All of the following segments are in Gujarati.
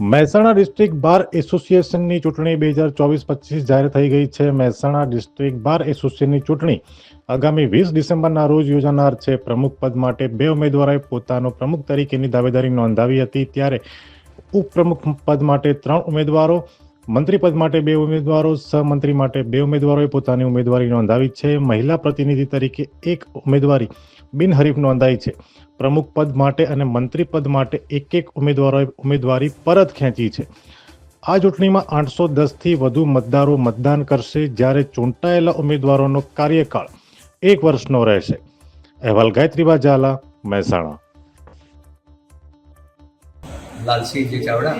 મહેસાણા ડિસ્ટ્રિક્ટ બાર એસોસિએશનની ચૂંટણી બે હજાર ચોવીસ પચીસ જાહેર થઈ ગઈ છે. મહેસાણા ડિસ્ટ્રિક્ટ બાર એસોસિએશનની ચૂંટણી આગામી વીસ ડિસેમ્બરના રોજ યોજાનાર છે. પ્રમુખ પદ માટે બે ઉમેદવારોએ પોતાનો પ્રમુખ તરીકેની દાવેદારી નોંધાવી હતી. ત્યારે ઉપપ્રમુખ પદ માટે ત્રણ ઉમેદવારો મંત્રી પદ માટે બે ઉમેદવારો, સહમંત્રી માટે બે ઉમેદવારોએ પોતાની ઉમેદવારી નોંધાવી છે. મહિલા પ્રતિનિધિ તરીકે એક ઉમેદવારી બિનહરીફ નોંધાઈ છે. પ્રમુખ પદ માટે અને મંત્રી પદ માટે એક એક ઉમેદવારોએ ઉમેદવારી પરત ખેંચી છે. આ ચૂંટણીમાં આઠસો દસથી વધુ મતદારો મતદાન કરશે જ્યારે ચૂંટાયેલા ઉમેદવારોનો કાર્યકાળ એક વર્ષનો રહેશે. અહેવાલ ગાયત્રી ઝાલા મહેસાણા. લાલસિંહજી ચાવડા,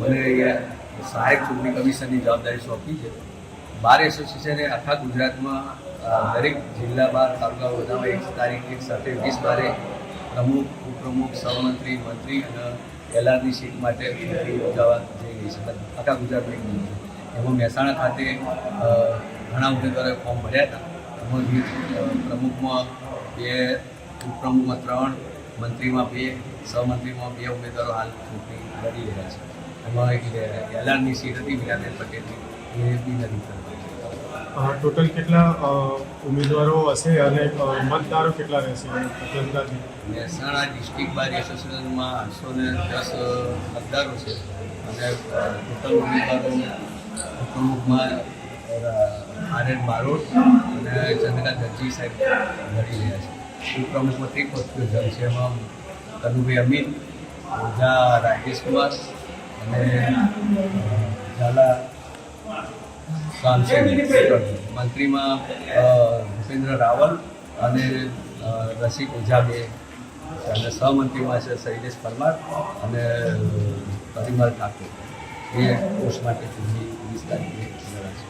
મને સહાયક ચૂંટણી કમિશનની જવાબદારી સોંપી છે. બાર એસોસિએશને આખા ગુજરાતમાં દરેક જિલ્લા બાર તાલુકા બધામાં એક તારીખ, એક સાથે વીસ બારે પ્રમુખ, ઉપપ્રમુખ, સહમંત્રી, મંત્રી અને એલઆરની સીટ માટે ચૂંટણી યોજાવા જઈ રહી છે. આખા ગુજરાતની એમાં મહેસાણા ખાતે ઘણા ઉમેદવારોએ ફોર્મ ભર્યા હતા. એમાં પ્રમુખમાં બે, ઉપપ્રમુખમાં ત્રણ, મંત્રીમાં બે, સહમંત્રીમાં બે ઉમેદવારો હાલ ચૂંટણી લડી રહ્યા છે. એમાં એક એલાનની સીટ હતી મીરાબેન પટેલની. એ બી નથી ટોટલ કેટલા ઉમેદવારો હશે અને મતદારો કેટલા રહેશે? મહેસાણા ડિસ્ટ્રિક્ટ બાર એસોસિએશનમાં આઠસો ને દસ મતદારો છે. અને ટોટલ ઉમેદવારો પ્રમુખમાં આર એન બારોટ અને ચંદ્રકાંત દરજી સાહેબ લડી રહ્યા છે. ઉપપ્રમુખમાં ત્રિક હોસ્પિટલ છે એમાં કનુભાઈ અમિત ઓઝા રાજેશ કુમાર ઝાલા મંત્રીમાં ભૂપેન્દ્ર રાવલ અને રસિક ઓઝા બે છે અને સહમંત્રીમાં છે શૈલેષ પરમાર અને પરિમલ ઠાકોર. એ પોસ્ટ માટે ચૂંટણી વીસ લડાશે